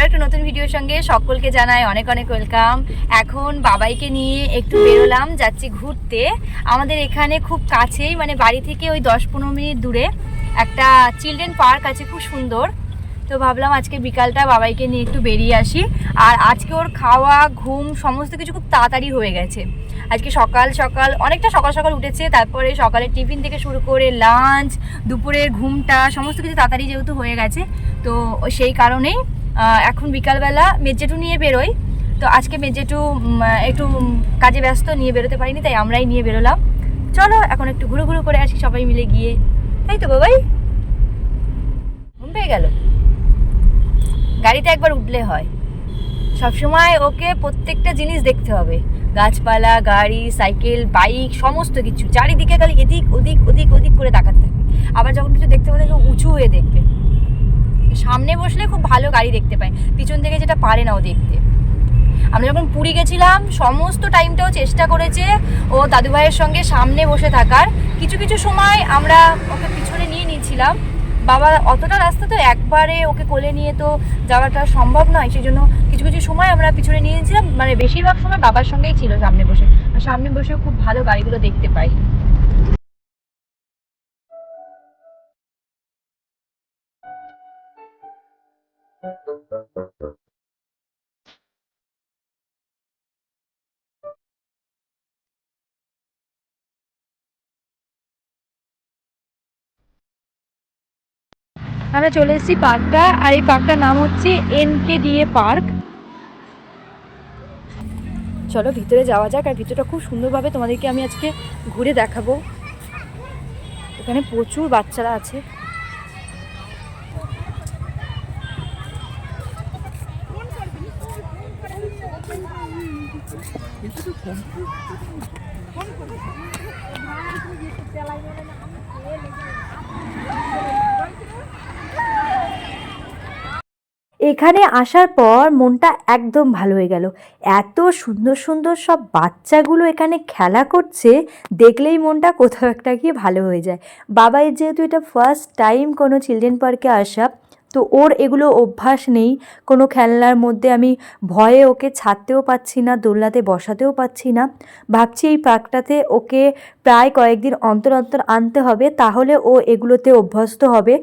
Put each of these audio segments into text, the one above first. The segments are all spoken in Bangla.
আমরা একটা নতুন ভিডিওর সঙ্গে সকলকে জানাই অনেক অনেক ওয়েলকাম। এখন বাবাইকে নিয়ে একটু বেরোলাম, যাচ্ছি ঘুরতে। আমাদের এখানে খুব কাছেই মানে বাড়ি থেকে ওই দশ পনেরো মিনিট দূরে, একটা চিলড্রেন পার্ক আছে, খুব সুন্দর। তো ভাবলাম আজকে বিকালটা বাবাইকে নিয়ে একটু বেরিয়ে আসি। আর আজকে ওর খাওয়া, ঘুম, সমস্ত কিছু খুব তাড়াতাড়ি হয়ে গেছে। আজকে সকাল সকাল, অনেকটা সকাল সকাল উঠেছে, তারপরে সকালে টিফিন থেকে শুরু করে লাঞ্চ, দুপুরের ঘুমটা, সমস্ত কিছু তাড়াতাড়ি যেহেতু হয়ে গেছে, তো সেই কারণেই এখন বিকালবেলা মেজেটু নিয়ে বেরোই। তো আজকে মেজেটু একটু কাজে ব্যস্ত, নিয়ে বেরোতে পারিনি, তাই আমরাই নিয়ে বেরোলাম। চলো, এখন একটু ঘুরো ঘুরো করে আসি সবাই মিলে গিয়ে। তাই তো, বাবাই? ঘুম পেয়ে গেল? গাড়িতে একবার উঠলে হয়। সবসময় ওকে প্রত্যেকটা জিনিস দেখতে হবে। গাছপালা, গাড়ি, সাইকেল, বাইক, সমস্ত কিছু। চারিদিকে খালি এদিক, ওদিক ওদিক ওদিক করে তাকাতে থাকবে আবার যখন কিছু দেখতে পাবে উঁচু হয়ে দেখবে। সামনে বসলে খুব ভালো গাড়ি দেখতে পায়। পিছন থেকে যেটা পারে না ও দেখতে। আমরা যখন পুরী গেছিলাম, সমস্ত টাইমটাও চেষ্টা করেছে ও দাদুভাইয়ের সঙ্গে সামনে বসে থাকার। কিছু কিছু সময় আমরা ওকে পিছনে নিয়ে নিয়েছিলাম। বাবা অতটা রাস্তা তো একবারে ওকে কোলে নিয়ে তো যাওয়াটা সম্ভব নয় সেই জন্য কিছু কিছু সময় আমরা পিছনে নিয়েছিলাম। মানে বেশিরভাগ সময় বাবার সঙ্গেই ছিল সামনে বসে। আর সামনে বসেও খুব ভালো গাড়িগুলো দেখতে পাই। আমরা চলে এসেছি পার্কটা, আর এই পার্কটার নাম হচ্ছে এন কে ডিএ পার্ক। চলো ভিতরে যাওয়া যাক, আর ভিতরটা খুব সুন্দরভাবে তোমাদেরকে আমি আজকে ঘুরে দেখাবো। এখানে প্রচুর বাচ্চারা আছে। এখানে আসার পর মনটা একদম ভালো হয়ে গেল। এত সুন্দর সুন্দর সব বাচ্চাগুলো এখানে খেলা করছে, দেখলেই মনটা কোথাও একটা গিয়ে ভালো হয়ে যায়। বাবাই যেহেতু এটা ফার্স্ট টাইম কোনো চিলড্রেন পার্কে আসা তো ওর এগুলো অভ্যাস নেই। কোনো খেলনার মধ্যে আমি ভয়ে ওকে ছাড়তেও পাচ্ছি না দোল্লাতে বসাতেও পাচ্ছি না। ভাবছি এই পার্কটাতে ওকে প্রায় কয়েকদিন অন্তর অন্তর আনতে হবে, তাহলে ও এগুলোতে অভ্যস্ত হবে।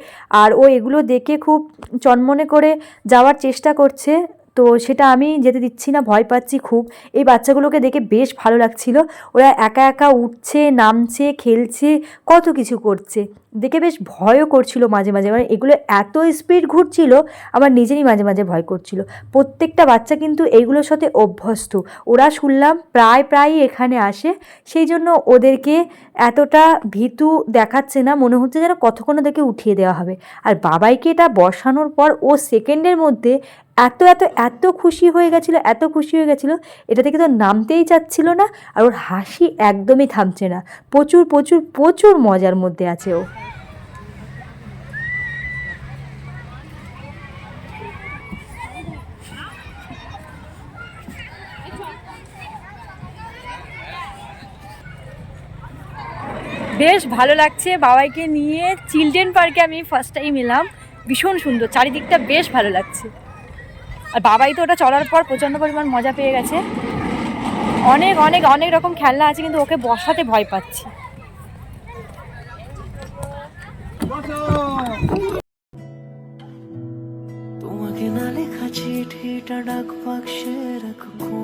আর ও এগুলো দেখে খুব চনমনে করে যাওয়ার চেষ্টা করছে। তো সেটা আমি যেতে দিচ্ছি না, ভয় পাচ্ছি খুব। এই বাচ্চাগুলোকে দেখে বেশ ভালো লাগছিল। ওরা একা একা উঠছে, নামছে, খেলছে, কত কিছু করছে। দেখে বেশ ভয়ও করছিল মাঝে মাঝে। মানে এগুলো এত স্পিড ঘুরছিল, আমার নিজেরই মাঝে মাঝে ভয় করছিল। প্রত্যেকটা বাচ্চা কিন্তু এইগুলোর সাথে অভ্যস্ত। ওরা শুনলাম প্রায় প্রায়ই এখানে আসে। সেই জন্য ওদেরকে এতটা ভীতু দেখাচ্ছে না, মনে হচ্ছে যেন কতক্ষণ ওদেরকে উঠিয়ে দেওয়া হবে। আর বাবাইকে এটা বসানোর পর ও সেকেন্ডের মধ্যে এত এত এত খুশি হয়ে গেছিল, এত খুশি হয়ে গেছিল, এটা থেকে তো নামতেই চাচ্ছিল না, আর ওর হাসি একদমই থামছে না। প্রচুর প্রচুর প্রচুর মজার মধ্যে আছে ও। বেশ ভালো লাগছে বাবাইকে নিয়ে। চিলড্রেন পার্কে আমি ফার্স্ট টাইম এলাম। ভীষণ সুন্দর, চারিদিকটা বেশ ভালো লাগছে। আর বাবাই তো ওটা চলার পর প্রচণ্ড পরিমাণ মজা পেয়ে গেছে। অনেক অনেক অনেক রকম খেলনা আছে, কিন্তু ওকে বসাতে ভয় পাচ্ছি। তোমাকে না লেখা চিঠিটা ডাক বাক্সে রাখো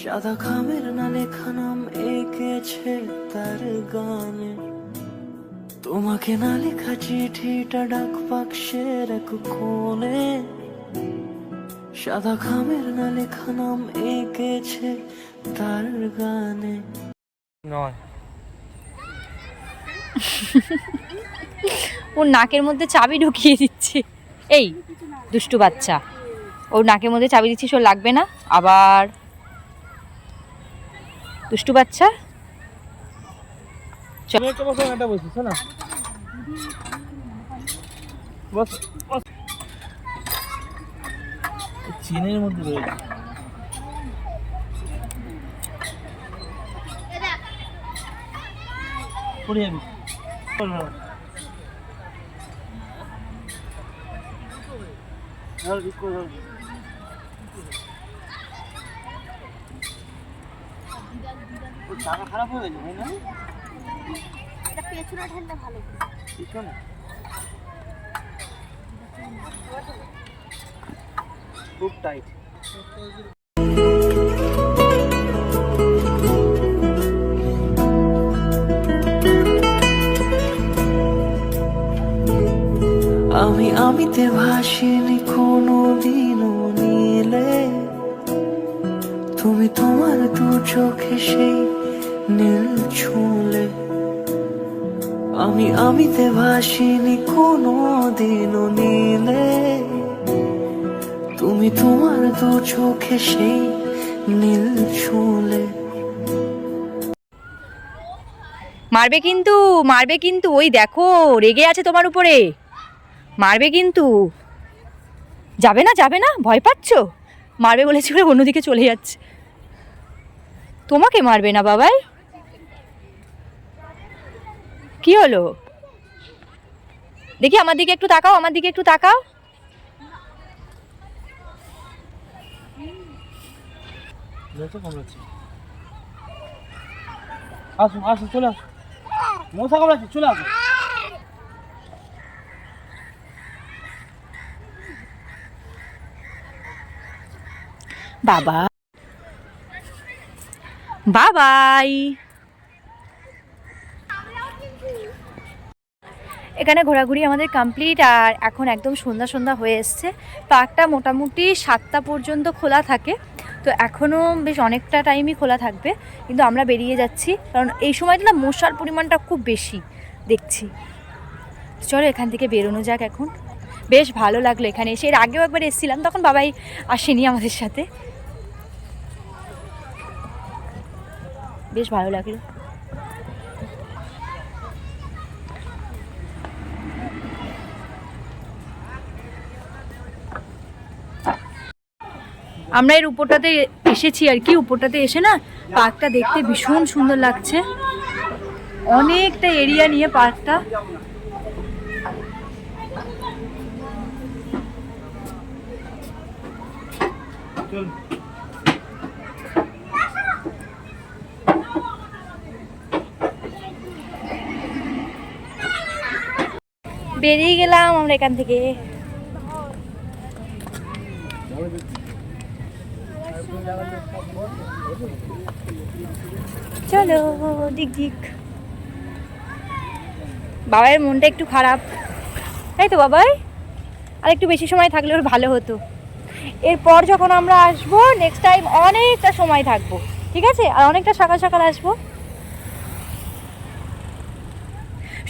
সাদা খামের না লেখা নাম এঁকেছে তার গানে। তোমাকে না লেখা চিঠিটা ডাক বাক্সে রাখো কোণে। সাদা খামের না লেখা নাম এঁকেছে তার গানে। নয়। ওর নাকের মধ্যে চাবি ঢুকিয়ে দিচ্ছে। এই দুষ্টু বাচ্চা। ওর নাকের মধ্যে চাবি দিচ্ছিস ওর লাগবে না? আবার। দুষ্টু বাচ্চা তুমি একটা বসো একটা বসিস না বস বস চীনের মধ্যে রয়েছে পড়ে যাবি। ধর ওর খারাপ হয়ে গেছে না? এটা পেছনে ভালো খুব টাইট আমি আমিতে ভাসিনি কোনো দিনও নীলে। তুমি তোমার দু চোখে সেই নীল ছুঁলে। আমি আমিতে ভাসিনি কোনো দিনও নীলে। তুমি তোমার দু চোখে সেই নীল ছুঁলে। মারবে কিন্তু মারবে কিন্তু, ওই দেখো, রেগে আছে তোমার উপরে। মারবে কিন্তু। যাবে না যাবে না, ভয় পাচ্ছ? মারবে বলেছি বলে অন্যদিকে চলে যাচ্ছে। তোমাকে মারবে না, বাবাই। কি হলো? দেখি আমার দিকে একটু তাকাও আমার দিকে একটু তাকাও। আসুন আসুন চলে আসুন মশা কামড়াচ্ছে চলে আসুন বাবা। বাবাই। এখানে ঘোরাঘুরি আমাদের কমপ্লিট আর এখন একদম সন্ধ্যা সন্ধ্যা হয়ে এসছে। পার্কটা মোটামুটি সাতটা পর্যন্ত খোলা থাকে। তো এখনও বেশ অনেকটা টাইমই খোলা থাকবে। কিন্তু আমরা বেরিয়ে যাচ্ছি। কারণ এই সময়টা না মশার পরিমাণটা খুব বেশি দেখছি। চলো এখান থেকে বেরোনো যাক এখন। বেশ ভালো লাগল এখানে এসে। এর আগেও একবার এসেছিলাম, তখন বাবাই আসেনি আমাদের সাথে। বেশ ভালো লাগল। আমরা এর উপরটাতে এসেছি আর কি, উপরটাতে এসে না পার্কটা দেখতে ভীষণ সুন্দর লাগছে। অনেকটা এরিয়া নিয়ে পার্কটা। বেরিয়ে গেলাম আমরা এখান থেকে। চলো, দিক দিক। বাবার মনটা একটু খারাপ। তাই তো বাবাই, আর একটু বেশি সময় থাকলে ওর ভালো হতো। এরপর যখন আমরা আসব নেক্সট টাইম অনেকটা সময় থাকব, ঠিক আছে? আর অনেকটা সকাল সকাল আসব।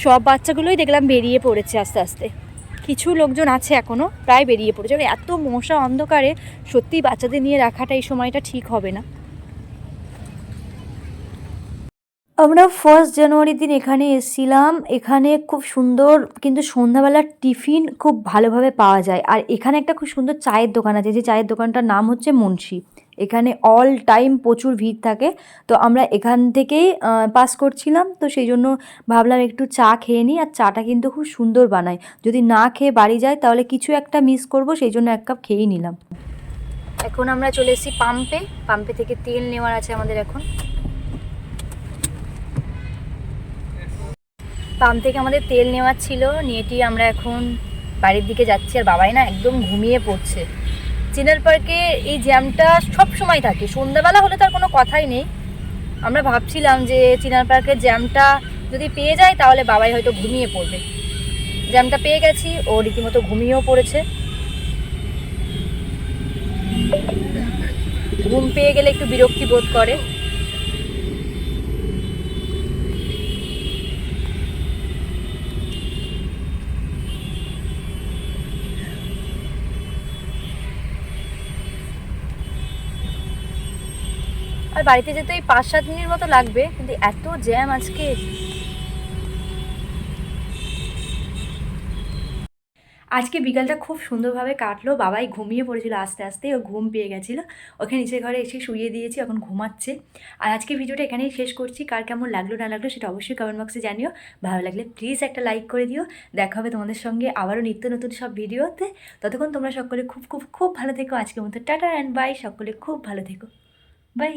সব বাচ্চাগুলোই দেখলাম বেরিয়ে পড়েছে আস্তে আস্তে। কিছু লোকজন আছে এখনও প্রায় বেরিয়ে পড়েছে। এত মশা অন্ধকারে সত্যি বাচ্চাদের নিয়ে রাখাটা এই সময়টা ঠিক হবে না। আমরা ফার্স্ট জানুয়ারির দিন এখানে এসেছিলাম। এখানে খুব সুন্দর কিন্তু সন্ধ্যাবেলার টিফিন খুব ভালোভাবে পাওয়া যায়। আর এখানে একটা খুব সুন্দর চায়ের দোকান আছে। যে চায়ের দোকানটার নাম হচ্ছে মুন্সি। এখানে অল টাইম প্রচুর ভিড় থাকে। তো আমরা এখান থেকেই পাস করছিলাম। তো সেই জন্য ভাবলাম একটু চা খেয়ে নিই। আর চাটা কিন্তু খুব সুন্দর বানায়। যদি না খেয়ে বাড়ি যাই, তাহলে কিছু একটা মিস করব। সেই জন্য এক কাপ খেয়েই নিলাম। এখন আমরা চলে এসেছি পাম্পে পাম্পে থেকে তেল নেওয়ার আছে আমাদের এখন। পাম্প থেকে আমাদের তেল নেওয়ার ছিল নিয়েটি আমরা এখন বাড়ির দিকে যাচ্ছি। আর বাবাই না একদম ঘুমিয়ে পড়ছে। চিনার পার্কে এই জ্যামটা সব সময় থাকে। সন্ধ্যাবেলা হলে তার কোনো কথাই নেই। আমরা ভাবছিলাম যে চিনার পার্কের জ্যামটা যদি পেয়ে যায়, তাহলে বাবাই হয়তো ঘুমিয়ে পড়বে। জ্যামটা পেয়ে গেছি, ও রীতিমতো ঘুমিয়েও পড়েছে। ঘুম পেয়ে গেলে একটু বিরক্তি বোধ করে। আর বাড়িতে যেতে এই পাঁচ সাত মিনিট মতো লাগবে, কিন্তু এত জ্যাম আজকে। আজকে বিকালটা খুব সুন্দরভাবে কাটলো, বাবাই ঘুমিয়ে পড়েছিল আস্তে আস্তে, ও ঘুম পেয়ে গেছিল। ওকে নিচের ঘরে এসে শুইয়ে দিয়েছি, এখন ঘুমাচ্ছে। আর আজকে ভিডিওটা এখানেই শেষ করছি, কার কেমন লাগল, না লাগল সেটা অবশ্যই কমেন্ট বক্সে জানিও। ভালো লাগলে প্লিজ একটা লাইক করে দিও। দেখা হবে তোমাদের সঙ্গে আবারও নিত্য নতুন সব ভিডিওতে। ততক্ষণ তোমরা সকলে খুব খুব খুব ভালো থেকো। আজকের মতো টাটা অ্যান্ড বাই সকলে খুব ভালো থেকো। বাই